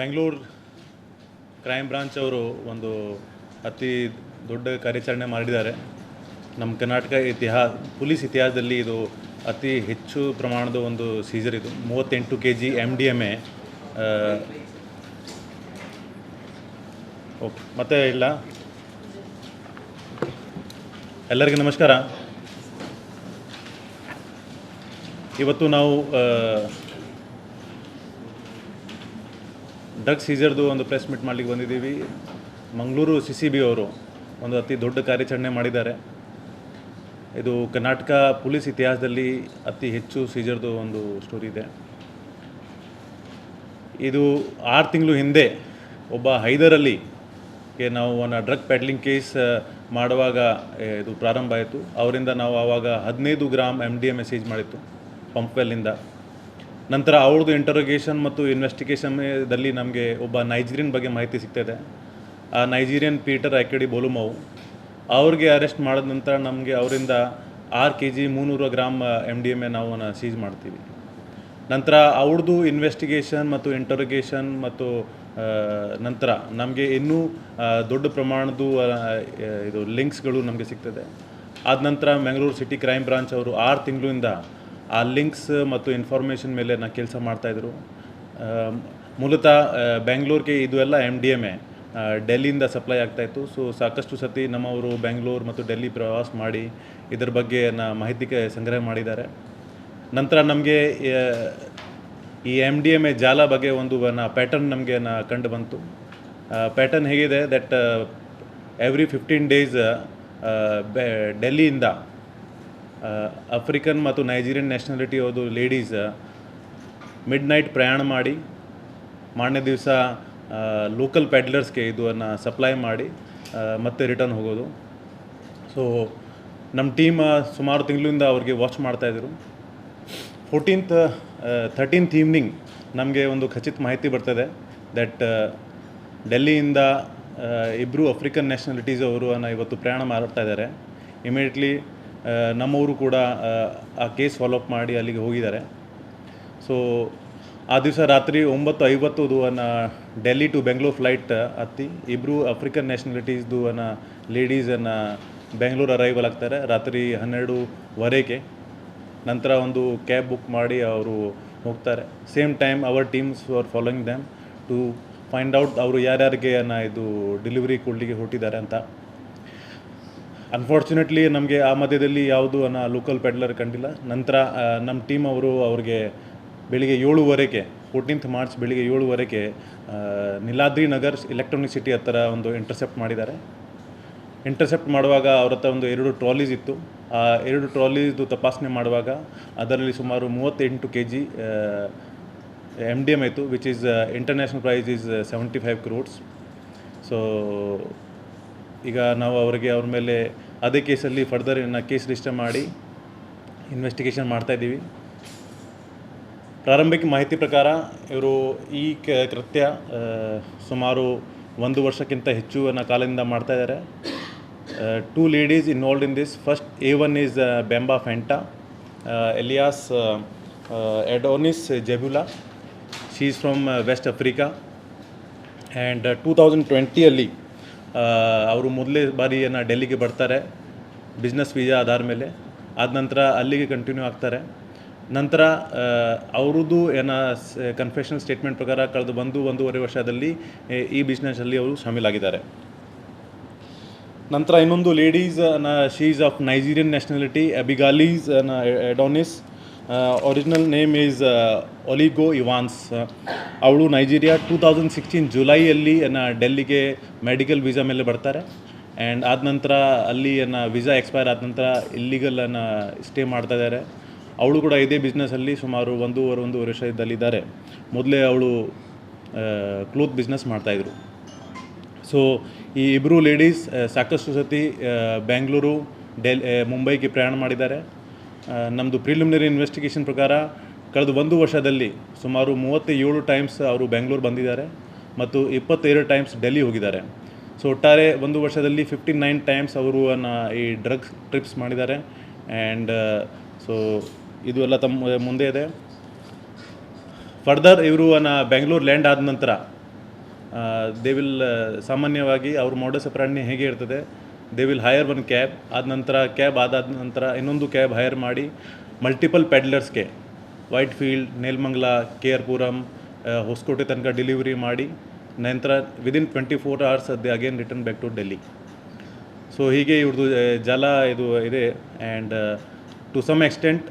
Bengaluru crime branch ಅವರು ಒಂದು ಅತಿ ದೊಡ್ಡ ಕಾರ್ಯಾಚರಣೆ ಮಾಡಿದ್ದಾರೆ. ನಮ್ಮ ಕರ್ನಾಟಕ ಇತಿಹಾಸ ಪೊಲೀಸ್ ಇತಿಹಾಸದಲ್ಲಿ ಇದು ಅತಿ ಹೆಚ್ಚು ಪ್ರಮಾಣದ ಒಂದು ಸೀಸರ್ ಇದು. ಮೂವತ್ತೆಂಟು K G M D M A okay, ಮತ್ತೆ ಇಲ್ಲ? ಎಲ್ಲರಿಗೂ ನಮಸ್ಕಾರ. ಇವತ್ತು ನಾವು ಡ್ರಗ್ ಸೀಸರ್ದು ಒಂದು ಪ್ರೆಸ್ ಮೀಟ್ ಮಾಡಲಿಕ್ಕೆ ಬಂದಿದ್ದೀವಿ. ಮಂಗಳೂರು ಸಿ ಸಿ ಬಿ ಅವರು ಒಂದು ಅತಿ ದೊಡ್ಡ ಕಾರ್ಯಾಚರಣೆ ಮಾಡಿದ್ದಾರೆ. ಇದು ಕರ್ನಾಟಕ ಪೊಲೀಸ್ ಇತಿಹಾಸದಲ್ಲಿ ಅತಿ ಹೆಚ್ಚು ಸೀಜರ್ದು ಒಂದು ಸ್ಟೋರಿ ಇದೆ. ಇದು ಆರು ತಿಂಗಳು ಹಿಂದೆ ಒಬ್ಬ ಹೈದರಲ್ಲಿ ನಾವು ಒಂದು ಡ್ರಗ್ ಪ್ಯಾಡ್ಲಿಂಗ್ ಕೇಸ್ ಮಾಡುವಾಗ ಇದು ಪ್ರಾರಂಭ ಆಯಿತು. ಅವರಿಂದ ನಾವು ಆವಾಗ ಹದಿನೈದು gram M D M A seize ಮಾಡಿತ್ತು. ಪಂಪ್ವೆಲ್ಲಿಂದ ನಂತರ ಅವ್ರದ್ದು ಇಂಟರೋಗೇಷನ್ ಮತ್ತು ಇನ್ವೆಸ್ಟಿಗೇಷನ್ದಲ್ಲಿ ನಮಗೆ ಒಬ್ಬ ನೈಜೀರಿಯನ್ ಬಗ್ಗೆ ಮಾಹಿತಿ ಸಿಗ್ತಾಯಿದೆ ಆ ನೈಜೀರಿಯನ್ ಪೀಟರ್ ಐಕಡಿ ಬೋಲುಮೌ ಅವ್ರಿಗೆ ಅರೆಸ್ಟ್ ಮಾಡಿದ ನಂತರ ನಮಗೆ ಅವರಿಂದ ಆರು ಕೆ ಜಿ ಮುನ್ನೂರು gram M D M A ನಾವು ಸೀಜ್ ಮಾಡ್ತೀವಿ. ನಂತರ ಅವ್ರದ್ದು ಇನ್ವೆಸ್ಟಿಗೇಷನ್ ಮತ್ತು ಇಂಟರೋಗೇಷನ್ ಮತ್ತು ನಂತರ ನಮಗೆ ಇನ್ನೂ ದೊಡ್ಡ ಪ್ರಮಾಣದ್ದು ಇದು ಲಿಂಕ್ಸ್ಗಳು ನಮಗೆ ಸಿಗ್ತದೆ ಆದ ನಂತರ ಮ್ಯಾಂಗ್ಳೂರು ಸಿಟಿ ಕ್ರೈಮ್ ಬ್ರಾಂಚ್ ಅವರು ಆರು ತಿಂಗಳಿಂದ ಆ ಲಿಂಕ್ಸ್ ಮತ್ತು ಇನ್ಫಾರ್ಮೇಷನ್ ಮೇಲೆ ನಾ ಕೆಲಸ ಮಾಡ್ತಾಯಿದ್ರು ಮೂಲತಃ ಬೆಂಗ್ಳೂರಿಗೆ ಇದು ಎಲ್ಲ ಎಂ ಡಿ ಎಂ ಎ ಡೆಲ್ಲಿಯಿಂದ ಸಪ್ಲೈ ಆಗ್ತಾಯಿತ್ತು ಸೊ ಸಾಕಷ್ಟು ಸತಿ ನಮ್ಮವರು ಬೆಂಗಳೂರು ಮತ್ತು ಡೆಲ್ಲಿ ಪ್ರವಾಸ ಮಾಡಿ ಇದರ ಬಗ್ಗೆ ನಾ ಮಾಹಿತಿ ಸಂಗ್ರಹ ಮಾಡಿದ್ದಾರೆ. ನಂತರ ನಮಗೆ ಈ ಎಂ ಡಿ ಎಂ ಎ ಜಾಲ ಬಗ್ಗೆ ಒಂದು ನಾ ಪ್ಯಾಟರ್ನ್ ನಮಗೆ ನಾ ಕಂಡು ಬಂತು. ಪ್ಯಾಟರ್ನ್ ಹೇಗಿದೆ ದಟ್ ಎವ್ರಿ ಫಿಫ್ಟೀನ್ ಡೇಸ್ ಡೆಲ್ಲಿಯಿಂದ ಅಫ್ರಿಕನ್ ಮತ್ತು ನೈಜೀರಿಯನ್ ನ್ಯಾಷನಾಲಿಟಿ ಅವರು ಲೇಡೀಸ್ ಮಿಡ್ ನೈಟ್ ಪ್ರಯಾಣ ಮಾಡಿ, ಮಾರನೇ ದಿವಸ ಲೋಕಲ್ ಪ್ಯಾಡ್ಲರ್ಸ್ಗೆ ಇದನ್ನು ಸಪ್ಲೈ ಮಾಡಿ ಮತ್ತೆ ರಿಟರ್ನ್ ಹೋಗೋದು. ಸೊ ನಮ್ಮ ಟೀಮ್ ಸುಮಾರು ತಿಂಗಳಿಂದ ಅವ್ರಿಗೆ ವಾಚ್ ಮಾಡ್ತಾಯಿದ್ರು ಫೋರ್ಟೀನ್ತ್ ಥರ್ಟೀನ್ತ್ ಈವ್ನಿಂಗ್ ನಮಗೆ ಒಂದು ಖಚಿತ ಮಾಹಿತಿ ಬರ್ತದೆ ದಟ್ ಡೆಲ್ಲಿಯಿಂದ ಇಬ್ಬರು ಅಫ್ರಿಕನ್ ನ್ಯಾಷನಾಲಿಟೀಸ್ ಅವರು ಅನ್ನ ಇವತ್ತು ಪ್ರಯಾಣ ಮಾಡ್ತಾ ಇದ್ದಾರೆ. ಇಮಿಡಿಯೇಟ್ಲಿ ನಮ್ಮವರು ಕೂಡ ಆ, ಕೇಸ್ ಫಾಲೋಅಪ್ ಮಾಡಿ ಅಲ್ಲಿಗೆ ಹೋಗಿದ್ದಾರೆ. ಸೊ ಆ ದಿವಸ ರಾತ್ರಿ ಒಂಬತ್ತು ಐವತ್ತುದು ಅನ್ನ ಡೆಲ್ಲಿ ಟು ಬೆಂಗಳೂರು ಫ್ಲೈಟ್ ಹತ್ತಿ ಇಬ್ಬರು ಆಫ್ರಿಕನ್ ನ್ಯಾಷನಾಲಿಟೀಸ್ದು ಅನ್ನ ಲೇಡೀಸನ್ನು ಬೆಂಗಳೂರು ಅರೈವಲ್ ಆಗ್ತಾರೆ ರಾತ್ರಿ ಹನ್ನೆರಡುವರೆಗೆ. ನಂತರ ಒಂದು ಕ್ಯಾಬ್ ಬುಕ್ ಮಾಡಿ ಅವರು ಹೋಗ್ತಾರೆ. Same time our teams are following them to find out ಅವರು ಯಾರ್ಯಾರಿಗೆ ಅನ್ನ ಇದು ಡೆಲಿವರಿ ಕೊಡಲಿಕ್ಕೆ ಹೊಟ್ಟಿದ್ದಾರೆ ಅಂತ. ಅನ್ಫಾರ್ಚುನೇಟ್ಲಿ ನಮಗೆ ಆ ಮಧ್ಯದಲ್ಲಿ ಯಾವುದು ಅನ್ನ ಲೋಕಲ್ ಪೆಡ್ಲರ್ ಕಂಡಿಲ್ಲ. ನಂತರ ನಮ್ಮ ಟೀಮ್ ಅವರು ಅವ್ರಿಗೆ ಬೆಳಿಗ್ಗೆ ಏಳುವರೆಗೆ ಫೋರ್ಟೀನ್ತ್ ಮಾರ್ಚ್ ಬೆಳಿಗ್ಗೆ ಏಳುವರೆಗೆ ನೀಲಾದ್ರಿ ನಗರ್ ಎಲೆಕ್ಟ್ರಾನಿಕ್ ಸಿಟಿ ಹತ್ತಿರ ಒಂದು ಇಂಟರ್ಸೆಪ್ಟ್ ಮಾಡಿದ್ದಾರೆ. ಇಂಟರ್ಸೆಪ್ಟ್ ಮಾಡುವಾಗ ಅವ್ರ ಹತ್ರ ಒಂದು ಎರಡು ಟ್ರಾಲೀಸ್ ಇತ್ತು. ಆ ಎರಡು ಟ್ರಾಲೀಸ್ದು ತಪಾಸಣೆ ಮಾಡುವಾಗ ಅದರಲ್ಲಿ ಸುಮಾರು ಮೂವತ್ತೆಂಟು K G M D M ಆಯಿತು which is international price is seventy five crores so ಈಗ ನಾವು ಅವರಿಗೆ ಅವ್ರ ಮೇಲೆ ಅದೇ ಕೇಸಲ್ಲಿ ಫರ್ದರ್ ಇನ್ನು ಕೇಸ್ ರಿಜಿಸ್ಟರ್ ಮಾಡಿ ಇನ್ವೆಸ್ಟಿಗೇಷನ್ ಮಾಡ್ತಾಯಿದ್ದೀವಿ ಪ್ರಾರಂಭಿಕ ಮಾಹಿತಿ ಪ್ರಕಾರ ಇವರು ಈ ಕೃತ್ಯ ಸುಮಾರು ಒಂದು ವರ್ಷಕ್ಕಿಂತ ಹೆಚ್ಚು ಅನ್ನೋ ಕಾಲದಿಂದ ಮಾಡ್ತಾ ಇದ್ದಾರೆ. Two ladies involved in this first a one is Bemba Fenta alias Adonis Jebula she's from West Africa and two thousand ಟ್ವೆಂಟಿಯಲ್ಲಿ ಅವರು ಮೊದಲೇ ಏನು ಡೆಲ್ಲಿಗೆ ಬರ್ತಾರೆ. ಬಿಸ್ನೆಸ್ ವೀಸಾ ಆಧಾರ ಮೇಲೆ. ಆದ ನಂತರ ಅಲ್ಲಿಗೆ ಕಂಟಿನ್ಯೂ ಆಗ್ತಾರೆ. ನಂತರ ಅವ್ರದ್ದು ಏನ ಕನ್ಫೆಷನ್ ಸ್ಟೇಟ್ಮೆಂಟ್ ಪ್ರಕಾರ ಕಳೆದು ಬಂದು ಒಂದೂವರೆ ವರ್ಷದಲ್ಲಿ ಈ ಬಿಸ್ನೆಸ್ಸಲ್ಲಿ ಅವರು ಶಾಮೀಲಾಗಿದ್ದಾರೆ. ನಂತರ ಇನ್ನೊಂದು ladies she's of Nigerian nationality ಅಬಿಗಾಲೀಸ್ನ original name is Oligo Evans ಅವಳು ನೈಜೀರಿಯಾ ಟೂ ತೌಸಂಡ್ ಸಿಕ್ಸ್ಟೀನ್ ಜುಲೈಯಲ್ಲಿ ನನ್ನ ಡೆಲ್ಲಿಗೆ ಮೆಡಿಕಲ್ ವೀಸಾ ಮೇಲೆ ಬರ್ತಾರೆ. ಆ್ಯಂಡ್ ಆದ ನಂತರ ಅಲ್ಲಿ ನನ್ನ ವೀಸಾ ಎಕ್ಸ್ಪೈರ್ ಆದ ನಂತರ ಇಲ್ಲಿಗಲನ್ನು ಸ್ಟೇ ಮಾಡ್ತಾ ಇದ್ದಾರೆ ಅವಳು ಕೂಡ ಇದೇ ಬಿಸ್ನೆಸ್ಸಲ್ಲಿ ಸುಮಾರು ಒಂದೂವರೆ ಒಂದೂವರೆ ವರ್ಷದಲ್ಲಿದ್ದಾರೆ ಮೊದಲೇ ಅವಳು ಕ್ಲೋತ್ ಬಿಸ್ನೆಸ್ ಮಾಡ್ತಾಯಿದ್ರು ಸೊ ಈ ಇಬ್ಬರು ಲೇಡೀಸ್ ಸಾಕಷ್ಟು ಸತಿ ಬೆಂಗಳೂರು ಡೆಲ್ ಮುಂಬೈಗೆ ಪ್ರಯಾಣ ಮಾಡಿದ್ದಾರೆ. ನಮ್ಮದು ಪ್ರಿಲಿಮಿನರಿ ಇನ್ವೆಸ್ಟಿಗೇಷನ್ ಪ್ರಕಾರ ಕಳೆದ ಒಂದು ವರ್ಷದಲ್ಲಿ ಸುಮಾರು ಮೂವತ್ತೇಳು ಟೈಮ್ಸ್ ಅವರು ಬೆಂಗಳೂರು ಬಂದಿದ್ದಾರೆ ಮತ್ತು ಇಪ್ಪತ್ತೆರಡು ಟೈಮ್ಸ್ ಡೆಲ್ಲಿ ಹೋಗಿದ್ದಾರೆ. ಸೊ ಒಟ್ಟಾರೆ ಒಂದು ವರ್ಷದಲ್ಲಿ ಫಿಫ್ಟಿ ನೈನ್ ಟೈಮ್ಸ್ ಅವರು ಈ ಡ್ರಗ್ಸ್ ಟ್ರಿಪ್ಸ್ ಮಾಡಿದ್ದಾರೆ. ಆ್ಯಂಡ್ ಸೊ ಇದು ಎಲ್ಲ ತಮ್ಮ ಮುಂದೆ ಇದೆ. ಫರ್ದರ್ ಇವರು ಬೆಂಗಳೂರು ಲ್ಯಾಂಡ್ ಆದ ನಂತರ ದೇ ವಿಲ್ ಸಾಮಾನ್ಯವಾಗಿ ಅವ್ರ ಮೋಡಸ ಪ್ರಾಣಿ ಹೇಗೆ ಇರ್ತದೆ they will hire one cab ಆದ ನಂತರ ಕ್ಯಾಬ್ ಆದಾದ ನಂತರ ಇನ್ನೊಂದು ಕ್ಯಾಬ್ ಹೈಯರ್ ಮಾಡಿ multiple ಪೆಡ್ಲರ್ಸ್ಗೆ Whitefield Nelamangala K R Puram Hosakote ತನಕ ಡೆಲಿವರಿ ಮಾಡಿ, ನಂತರ ವಿದಿನ್ ಟ್ವೆಂಟಿ ಫೋರ್ ಅವರ್ಸ್ ಅದೇ again return back to Delhi so ಹೀಗೆ ಇವ್ರದ್ದು ಜಲ ಇದು ಇದೆ. And to some extent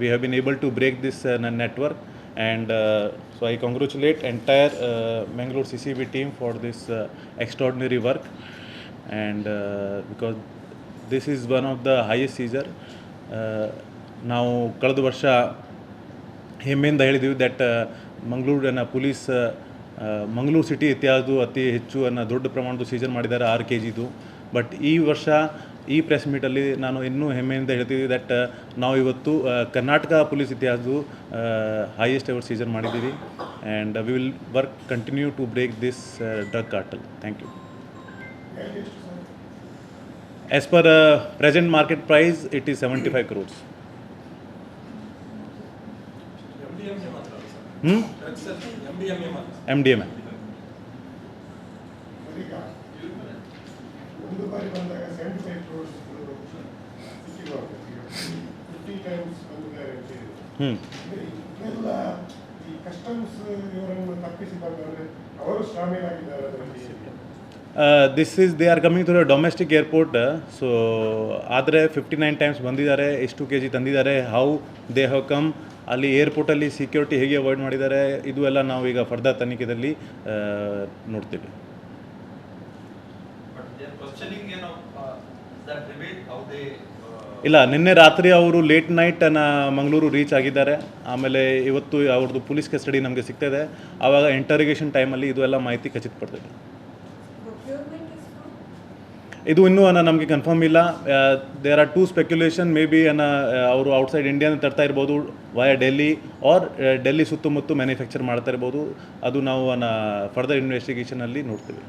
we have been able to break this ನನ್ನ network and so I congratulate entire Mangalore C C B team for this extraordinary work and because this is one of the highest seizure ನಾವು ಕಳೆದ ವರ್ಷ ಹೆಮ್ಮೆಯಿಂದ ಹೇಳಿದ್ದೀವಿ that ಮಂಗಳೂರಿನ police Mangaluru city ಇತಿಹಾಸದು ಅತಿ ಹೆಚ್ಚು ಅನ್ನೋ ದೊಡ್ಡ ಪ್ರಮಾಣದ ಸೀಸನ್ ಮಾಡಿದ್ದಾರೆ ಆರು ಕೆ ಜಿದು ಬಟ್ ಈ ವರ್ಷ ಈ ಪ್ರೆಸ್ ಮೀಟಲ್ಲಿ ನಾನು ಇನ್ನೂ ಹೆಮ್ಮೆಯಿಂದ ಹೇಳ್ತೀವಿ ದಟ್ ನಾವು ಇವತ್ತು ಕರ್ನಾಟಕ ಪೊಲೀಸ್ ಇತಿಹಾಸದು ಹೈಯೆಸ್ಟ್ ಎವರ್ ಸೀಸನ್ ಮಾಡಿದ್ದೀವಿ. And we will work continue to break this drug cartel thank you as per present market price it is seventy five crores hmm M D M ಈಗ ಒಂದು ಬಾರಿ ಬಂದಾಗ seventy five crores fifty times ಬಂದಿದ್ದಾರೆ ಅಂತ ಹೇಳಿದ್ರು ಹ್ಞೂ ಅಂದ್ರೆ ಇದೆಲ್ಲ ಈ ಕಸ್ಟಮ್ಸ್ ಇವರನ್ನು ತಪ್ಪಿಸಿಕೊಂಡಂದ್ರೆ ಅವರು ಶಾಮೀಲಾಗಿದ್ದಾರೆ ಅದರಲ್ಲಿ this is they are coming to the domestic airport so ಆದರೆ ಫಿಫ್ಟಿ ನೈನ್ ಟೈಮ್ಸ್ ಬಂದಿದ್ದಾರೆ ಎಷ್ಟು ಕೆ ಜಿ ತಂದಿದ್ದಾರೆ ಹೌ ದೇ ಹವ್ ಕಮ್ ಅಲ್ಲಿ ಏರ್ಪೋರ್ಟಲ್ಲಿ ಸೆಕ್ಯೂರಿಟಿ ಹೇಗೆ ಅವಾಯ್ಡ್ ಮಾಡಿದ್ದಾರೆ ಇದು ಎಲ್ಲ ನಾವು ಈಗ ಫರ್ದರ್ ತನಿಖೆಯಲ್ಲಿ ನೋಡ್ತೀವಿ uh, how they. uh, ಇಲ್ಲ ನಿನ್ನೆ ರಾತ್ರಿ ಅವರು ಲೇಟ್ ನೈಟ್ ಮಂಗಳೂರು ರೀಚ್ ಆಗಿದ್ದಾರೆ ಆಮೇಲೆ ಇವತ್ತು ಅವ್ರದ್ದು ಪೊಲೀಸ್ ಕಸ್ಟಡಿ ನಮಗೆ ಸಿಗ್ತದೆ ಆವಾಗ ಇಂಟರಿಗೇಷನ್ ಟೈಮಲ್ಲಿ ಇದು ಎಲ್ಲ ಮಾಹಿತಿ ಖಚಿತಪಡ್ತದೆ? ಇದು ಇನ್ನೂ ಅನ್ನ ನಮಗೆ ಕನ್ಫರ್ಮ್ ಇಲ್ಲ. There are two speculation may be ಅನ್ನ ಅವರು ಔಟ್ಸೈಡ್ ಇಂಡಿಯಾನ ತರ್ತಾ ಇರ್ಬೋದು ವಯ ಡೆಲ್ಲಿ ಆರ್ ಡೆಲ್ಲಿ ಸುತ್ತಮುತ್ತ ಮ್ಯಾನುಫ್ಯಾಕ್ಚರ್ ಮಾಡ್ತಾ ಇರ್ಬೋದು. ಅದು ನಾವು ಅನ್ನ ಫರ್ದರ್ ಇನ್ವೆಸ್ಟಿಗೇಷನಲ್ಲಿ ನೋಡ್ತೀವಿ.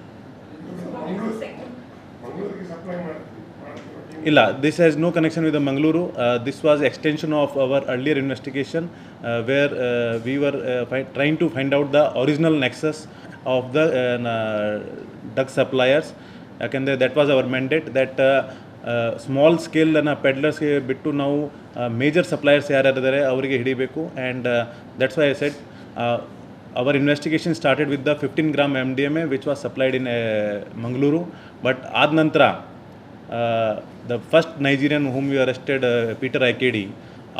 ಇಲ್ಲ this has no connection with Mangaluru this was extension of our earlier investigation where we were trying to find out the original nexus of the drug suppliers ಯಾಕೆಂದರೆ that was our mandate that small ಸ್ಕೇಲನ್ನು ಪೆಡ್ಲರ್ಸ್ಗೆ ಬಿಟ್ಟು ನಾವು major suppliers ಯಾರ್ಯಾರಿದ್ದಾರೆ ಅವರಿಗೆ ಹಿಡಿಬೇಕು. And that's why I set our investigation started with the fifteen gram M D M A which was supplied in Mangaluru but ಆದ ನಂತರ the first Nigerian whom we arrested Peter Ikedi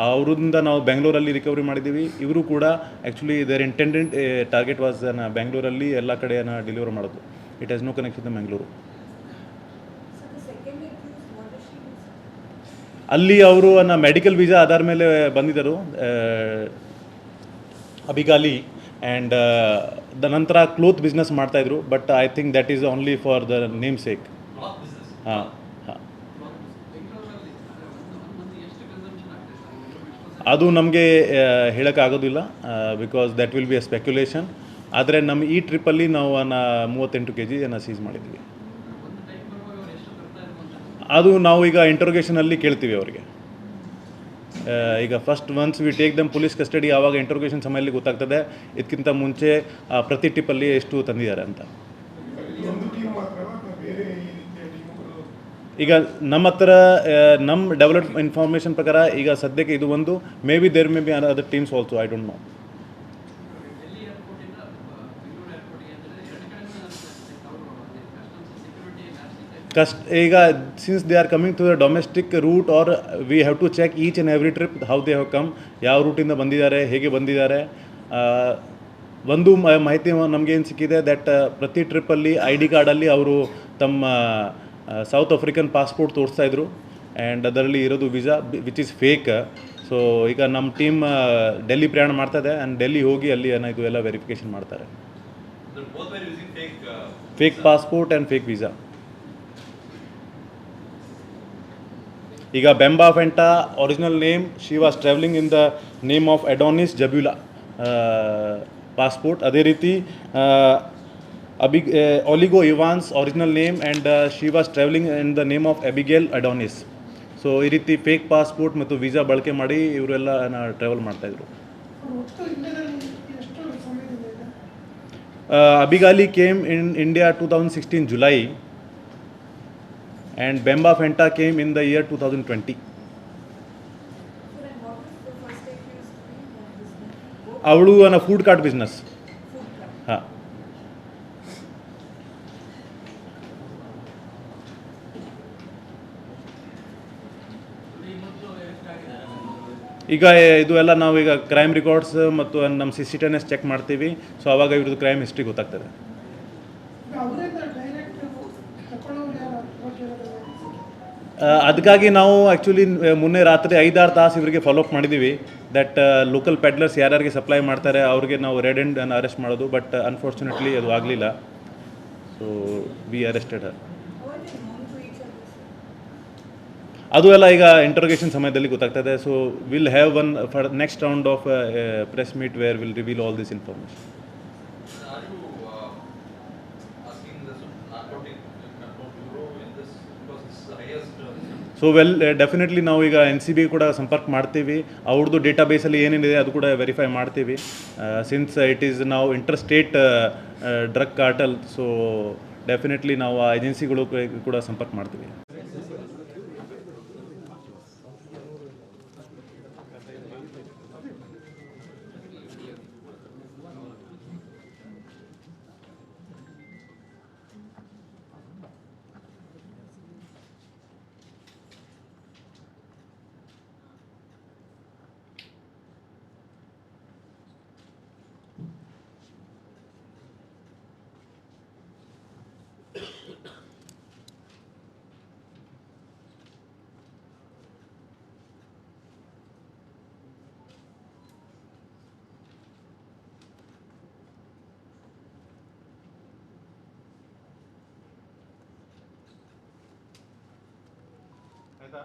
ಅವರಿಂದ ನಾವು ಬೆಂಗಳೂರಲ್ಲಿ recovery ಮಾಡಿದ್ದೀವಿ. ಇವರು ಕೂಡ actually their intended target was ಬೆಂಗಳೂರಲ್ಲಿ ಎಲ್ಲ ಕಡೆಯನ್ನು ಡೆಲಿವರ್ ಮಾಡೋದು. It has no connection the Bengaluru ಅಲ್ಲಿ ಅವರು ಅನ್ನ ಮೆಡಿಕಲ್ ವೀಸಾ ಆಧಾರ ಮೇಲೆ ಬಂದಿದ್ದರು ಅಬಿಗಾಲಿ ಆ್ಯಂಡ್ ದ ನಂತರ ಕ್ಲೋತ್ ಬಿಸ್ನೆಸ್ ಮಾಡ್ತಾಯಿದ್ರು but I think that is only for the name sake. ಹಾಂ ಹಾಂ. ಅದು ನಮಗೆ ಹೇಳೋಕ್ಕಾಗೋದಿಲ್ಲ because that will be a speculation ಆದರೆ ನಮ್ಮ ಈ ಟ್ರಿಪ್ಪಲ್ಲಿ ನಾವು ಅನ್ನ ಮೂವತ್ತೆಂಟು ಕೆ ಜಿಯನ್ನು ಸೀಸ್ ಮಾಡಿದ್ವಿ. ಅದು ನಾವು ಈಗ ಇಂಟರ್ಗೇಷನಲ್ಲಿ ಕೇಳ್ತೀವಿ ಅವರಿಗೆ. ಈಗ first once we take them police custody ಆವಾಗ ಇಂಟರ್ಗೇಷನ್ ಸಮಯದಲ್ಲಿ ಗೊತ್ತಾಗ್ತದೆ ಇದಕ್ಕಿಂತ ಮುಂಚೆ ಪ್ರತಿ ಟಿಪ್ಪಲ್ಲಿ ಎಷ್ಟು ತಂದಿದ್ದಾರೆ ಅಂತ. ಈಗ ನಮ್ಮ ಹತ್ರ ನಮ್ಮ ಡೆವಲಪ್ ಇನ್ಫಾರ್ಮೇಷನ್ ಪ್ರಕಾರ ಈಗ ಸದ್ಯಕ್ಕೆ ಇದು ಒಂದು maybe there maybe other teams also I don't know Delhi ಏರ್ಪೋರ್ಟಿಂದ Bengaluru ಏರ್ಪೋರ್ಟ್ಗೆ ಅಂದರೆ ಎರಡು ಕಡೆಯಿಂದ ಅವರು ಕಸ್ಟಮ್ಸ್ ಸೆಕ್ಯೂರಿಟಿ ನ್ಯಾಷನಲ್ ಕಸ್ಟ್ ಈಗ since they are coming to the domestic route are we have to check each and every trip how they have come ಯಾವ ರೂಟಿಂದ ಬಂದಿದ್ದಾರೆ ಹೇಗೆ ಬಂದಿದ್ದಾರೆ ಒಂದು ಮಾಹಿತಿ ನಮಗೆ ಏನು ಸಿಕ್ಕಿದೆ ದಟ್ ಪ್ರತಿ ಟ್ರಿಪ್ಪಲ್ಲಿ ಐ ಡಿ ಕಾರ್ಡಲ್ಲಿ ಅವರು ತಮ್ಮ ಸೌತ್ ಆಫ್ರಿಕನ್ ಪಾಸ್ಪೋರ್ಟ್ ತೋರಿಸ್ತಾ ಇದ್ರು ಆ್ಯಂಡ್ ಅದರಲ್ಲಿ ಇರೋದು visa which is fake so ಈಗ ನಮ್ಮ ಟೀಮ್ ಡೆಲ್ಲಿ ಪ್ರಯಾಣ ಮಾಡ್ತಾ ಇದೆ ಆ್ಯಂಡ್ ಡೆಲ್ಲಿ ಹೋಗಿ ಅಲ್ಲಿ ಏನಾಯಿತು ಎಲ್ಲ ವೆರಿಫಿಕೇಷನ್ ಮಾಡ್ತಾರೆ. Fake passport and fake visa ಈಗ Bemba Fenta original name she was travelling in the name of Adonis Jabula passport ಅದೇ ರೀತಿ Abi Oligo Evans original name and she was travelling in the name of Abigail Adonis so ಈ ರೀತಿ fake passport ಮತ್ತು visa ಬಳಕೆ ಮಾಡಿ ಇವರೆಲ್ಲ travel ಮಾಡ್ತಾಯಿದ್ರು Abigail came in India two thousand sixteen came and Bemba Fenta came in the year 2020. Avlu and a food the first accused doing that business? Both ಅವಳು ಅನ್ನ food cart business. ಹಾಂ ಈಗ ಇದು ಎಲ್ಲ ನಾವು ಈಗ ಕ್ರೈಮ್ ರೆಕಾರ್ಡ್ಸ್ ಮತ್ತು ನಮ್ಮ ಸಿ ಸಿ ಟಿ ಚೆಕ್ ಮಾಡ್ತೀವಿ ಸೊ ಅವಾಗ ಇವ್ರದ್ದು ಕ್ರೈಮ್ ಹಿಸ್ಟ್ರಿ ಗೊತ್ತಾಗ್ತದೆ ಅದಕ್ಕಾಗಿ ನಾವು ಆ್ಯಕ್ಚುಲಿ ಮೊನ್ನೆ ರಾತ್ರಿ ಐದಾರು ತಾಸು ಇವರಿಗೆ ಫಾಲೋಅಪ್ ಮಾಡಿದ್ದೀವಿ ದಟ್ ಲೋಕಲ್ ಪೆಡ್ಲರ್ಸ್ ಯಾರ್ಯಾರಿಗೆ ಸಪ್ಲೈ ಮಾಡ್ತಾರೆ ಅವ್ರಿಗೆ ನಾವು ರೆಡ್ ಆ್ಯಂಡ್ ಅರೆಸ್ಟ್ ಮಾಡೋದು ಬಟ್ ಅನ್ಫಾರ್ಚುನೇಟ್ಲಿ ಅದು ಆಗಲಿಲ್ಲ. So we arrested? ಅದು ಎಲ್ಲ ಈಗ ಇಂಟರೋಗೇಷನ್ ಸಮಯದಲ್ಲಿ ಗೊತ್ತಾಗ್ತದೆ so will have one for next round of press meet where will reveal all this information so well definitely ನಾವು ಈಗ ಎನ್ ಸಿ ಬಿ ಕೂಡ ಸಂಪರ್ಕ ಮಾಡ್ತೀವಿ. ಅವ್ರದ್ದು ಡೇಟಾ ಬೇಸಲ್ಲಿ ಏನೇನಿದೆ ಅದು ಕೂಡ ವೆರಿಫೈ ಮಾಡ್ತೀವಿ. ಸಿನ್ಸ್ ಇಟ್ ಈಸ್ ನಾವು interstate drug cartel so definitely ನಾವು ಆ ಏಜೆನ್ಸಿಗಳು ಕೂಡ ಸಂಪರ್ಕ ಮಾಡ್ತೀವಿ. ಆಯ್ತಾ